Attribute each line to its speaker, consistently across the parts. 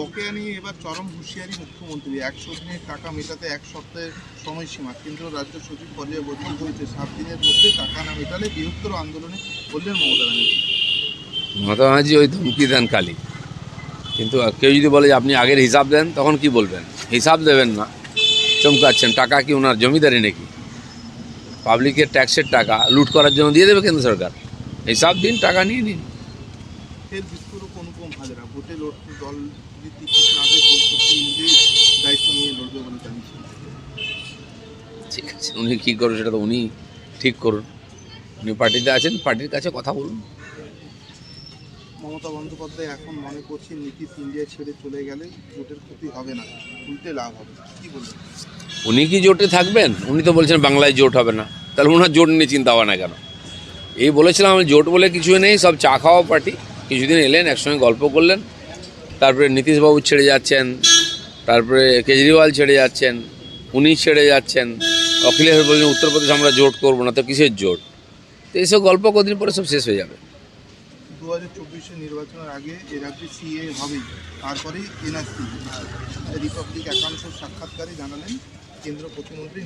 Speaker 1: বকেয়া নিয়ে এবার চরম হুঁশিয়ারি মুখ্যমন্ত্রী। একশো দিনের টাকা মেটাতে এক সপ্তাহের সময়সীমা। কেন্দ্র রাজ্য সচিব পর্যায়ে বৈঠক হয়েছে সাত দিনের মধ্যে টাকা না মেটালে বৃহত্তর আন্দোলনে বললেন মমতা ব্যানার্জি।
Speaker 2: মমতা ব্যানার্জি ওই ধমকি দেন কালি কিন্তু কেউ যদি বলে যে আপনি আগের হিসাব দেন, তখন কি বলবেন? হিসাব দেবেন না। চমকাচ্ছেন। টাকা কি ওনার জমিদারি নাকি? পাবলিকের ট্যাক্সের টাকা লুট করার জন্য দিয়ে দেবে কেন্দ্র সরকার? হিসাব দিন, টাকা নিয়ে নিন।
Speaker 1: ফের বিস্ফোরক অনুপম হাজরা ভোটে লড়তে দল টিকিট না নিজেই দায়িত্ব নিয়ে লড়বে বলে জানিয়েছেন।
Speaker 2: ঠিক আছে উনি কী করুন সেটা তো উনি ঠিক করুন। উনি পার্টিতে আছেন পার্টির কাছে কথা বলুন।
Speaker 1: মমতা বন্দ্যোপাধ্যায় এখন মনে করছেন নীতিশ ইন্ডিয়া ছেড়ে চলে গেলে জোটের ক্ষতি হবে না উল্টে লাভ হবে কি বলবেন?
Speaker 2: উনি কি জোটে থাকবেন? উনি তো বলছেন বাংলায় জোট হবে না তাহলে ওনার জোট নিয়ে চিন্তা হবে না কেন? এই বলেছিলাম আমি জোট বলে কিছুই নেই সব চা খাওয়া পার্টি। কিছুদিন এলেন একসঙ্গে গল্প করলেন। তারপরে নীতিশবাবু ছেড়ে যাচ্ছেন তারপরে কেজরিওয়াল ছেড়ে যাচ্ছেন উনি ছেড়ে যাচ্ছেন অখিলেশ বলছেন উত্তরপ্রদেশ আমরা জোট করব না তো কিসের জোট? তো এইসব গল্প কদিন পরে সব শেষ হয়ে যাবে।
Speaker 1: দু হাজার চব্বিশের নির্বাচনের আগে এ রাজ্যে সিএ হবেই তারপরেই এনআরসি রিপাবলিক একাংশ সাক্ষাৎকারে জানালেন কেন্দ্র প্রতিমন্ত্রী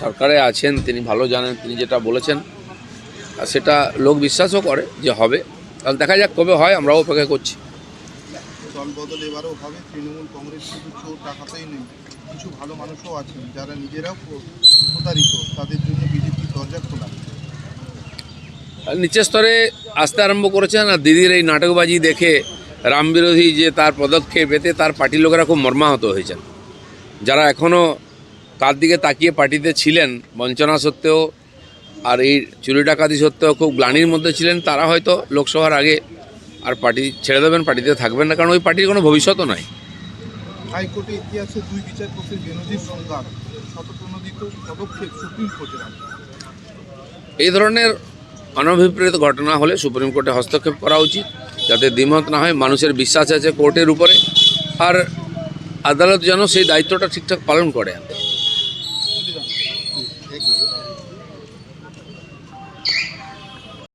Speaker 2: সরকারে আছেন তিনি ভালো জানেন তিনি যেটা বলেছেন আর সেটা লোক বিশ্বাসও করে যে হবে। তাহলে দেখা যাক কবে হয় আমরাও অপেক্ষা করছি।
Speaker 1: দল এবারও হবে। তৃণমূল কংগ্রেস শুধু টাকাতেই নেই। কিছু ভালো মানুষও আছেন যারা নিজেরাও প্রতারিত তাদের জন্য বিজেপির দরজা খোলা।
Speaker 2: আর নিচের স্তরে আসতে আরম্ভ করেছেন আর দিদির এই নাটকবাজি দেখে রাম বিরোধী যে তার পদক্ষেপ এতে তার পার্টির লোকেরা খুব মর্মাহত হয়েছেন। যারা এখনও তার দিকে তাকিয়ে পার্টিতে ছিলেন বঞ্চনা সত্ত্বেও আর এই চুরি ডাকাতি সত্ত্বেও খুব গ্লানির মধ্যে ছিলেন তারা হয়তো লোকসভার আগে আর পার্টি ছেড়ে দেবেন পার্টিতে থাকবেন না কারণ ওই পার্টির কোনো ভবিষ্যৎও নাই
Speaker 1: হাইকোর্টে ইতিহাসে দুই বিচারপতির বেনজির সংঘাত শতপ্রণোদিত পদক্ষেপ সুপ্রিম কোর্টের
Speaker 2: এই ধরনের অনভিপ্রেত ঘটনা হলে সুপ্রিম কোর্টে হস্তক্ষেপ করা উচিত যাতে দ্বিমত না হয় মানুষের বিশ্বাস আছে কোর্টের উপরে আর আদালত যেন সেই দায়িত্বটা ঠিকঠাক পালন করে।